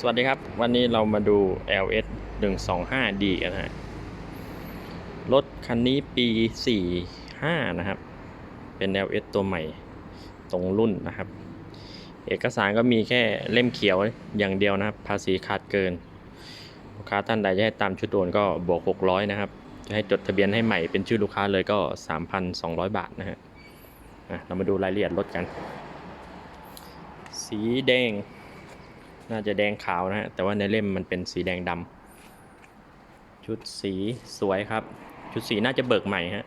สวัสดีครับ วันนี้เรามาดู LS 125D กันนะฮะรถคันนี้ปี 45 นะครับ เป็น LS ตัวใหม่ตรงรุ่นนะครับ เอกสารก็มีแค่เล่มเขียวอย่างเดียวนะครับ ภาษีขาดเกิน ลูกค้าท่านใดจะให้ตามชุดโอนก็บวก 600 นะครับ จะให้จดทะเบียนให้ใหม่เป็นชื่อลูกค้าเลยก็ 3,200 บาทนะฮะเรามาดูรายละเอียดรถกัน สีแดง น่าจะแดงขาวนะฮะแต่ว่าในเล่มมันเป็นสีแดงดำชุดสีสวยครับ ชุดสีน่าจะเบิกใหม่ฮะ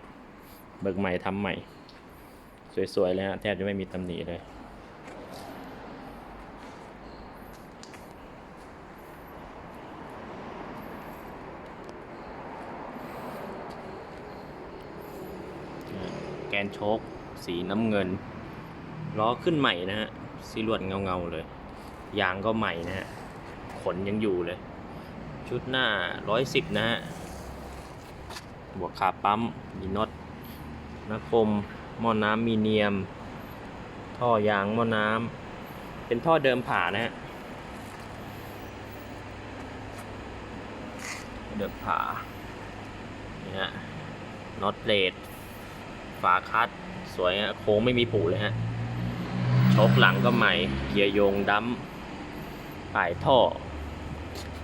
เบิกใหม่ทำใหม่ สวยๆเลยฮะแทบจะไม่มีตำหนิเลยแกนโชคสีน้ำเงินล้อขึ้นใหม่นะฮะสีลวดเงาๆเลย ยางก็ใหม่นะฮะ ขนยังอยู่เลย ชุดหน้า110นะฮะ บวกขาปั๊ม มีน็อตนักคมหม้อน้ำมีเนียม ท่อยางหม้อน้ำ เป็นท่อเดิมผ่านะฮะ เดิมผ่านี่ฮะ น็อตเลดฝาคัด สวยฮะ โค้งไม่มีผูเลยฮะชกหลังก็ใหม่ เกียร์โยงดัม ปลายท่อ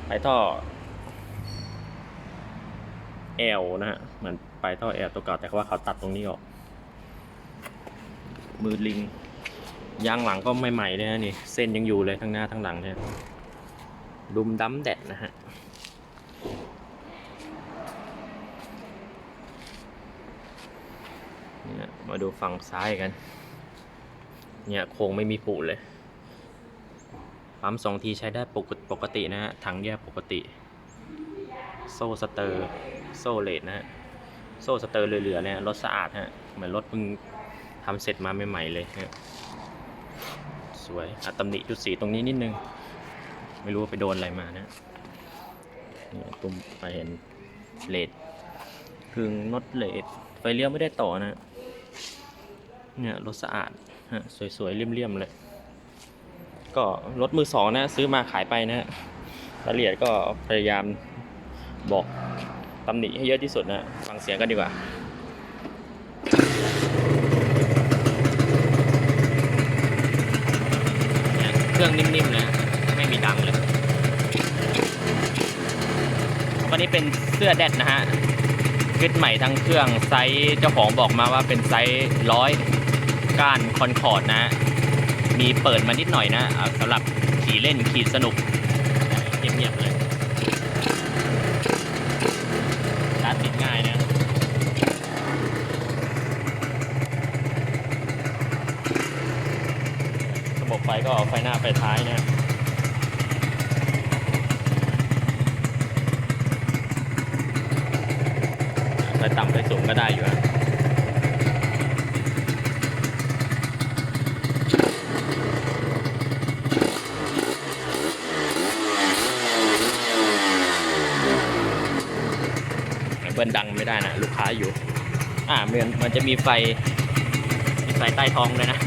ปลายท่อ L นะฮะเหมือนปลายท่อ L ตัวเก่าแต่ว่าเขาตัดตรงนี้ออก มือลิงยางหลังก็ไม่ใหม่เลยนะนี่ เส้นยังอยู่เลยทั้งหน้าทั้งหลังเนี่ยดุมดัมแดดนะฮะเนี่ยมาดูฝั่งซ้ายกัน เนี่ยโครงไม่มีผุเลย ปั๊มสองทีใช้ได้ปกติปกตินะฮะถังแยกปกติ โซ่สเตอร์โซ่เลดนะฮะโซ่สเตอร์เหลือๆเนี่ยรถสะอาดฮะเหมือนรถเพิ่งทำเสร็จมาใหม่ๆเลยฮะสวยอะตำหนิจุดสีตรงนี้นิดนึง ไม่รู้ว่าไปโดนอะไรมานะเนี่ยตุ้มไปเห็นเลดพึงน็อตเลดไฟเลี้ยวไม่ได้ต่อนะเนี่ยรถสะอาดฮะสวยๆเลี่ยมๆเลย ก็รถมือสองนะซื้อมาขายไปนะฮะรายละเอียดก็พยายามบอกตำหนิให้เยอะที่สุดนะฟังเสียงกันดีกว่าเนี่ยเครื่องนิ่มๆนะไม่มีดังเลยวันนี้เป็นเสื้อแดดนะฮะคิดใหม่ทั้งเครื่องไซส์เจ้าของบอกมาว่าเป็นไซส์ร้อยก้านคอนคอร์ดนะ มีเปิดมานิดหน่อยนะสำหรับขี่เล่นขี่สนุกเงียบๆเลยร้านติดง่ายนะระบบไฟก็เอาไฟหน้าไฟท้ายนะไฟต่ำไฟสูงก็ได้อยู่นะ ดังไม่ได้นะลูกค้าอยู่ อ่าเหมือนมันจะมีไฟมีไฟใต้ท้องเลยนะ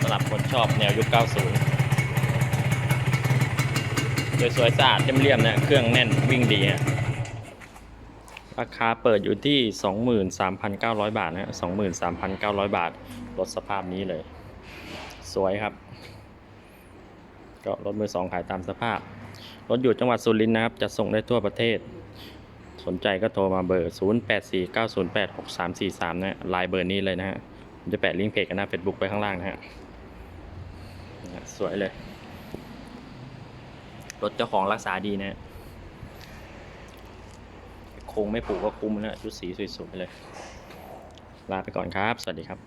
สำหรับคนชอบแนวยุค 90 สวยๆสะอาดเรียมๆนะเครื่องแน่นวิ่งดีฮะราคาเปิดอยู่ที่ 23,900 บาทนะ23,900 บาทรถสภาพนี้เลย สวยครับ ก็รถมือสองขายตามสภาพ รถอยู่จังหวัดสุรินทร์นะครับ จะส่งได้ทั่วประเทศ สนใจก็โทรมาเบอร์ 0849086343 นะไลน์เบอร์นี้เลยนะฮะผมจะแปะลิงก์เพจกันหน้า Facebook ไปข้างล่างนะฮะสวยเลย รถเจ้าของรักษาดีนะฮะโคงไม่ผูกก็คุ้มนะชุดสีสวยๆเลย ลาไปก่อนครับ สวัสดีครับ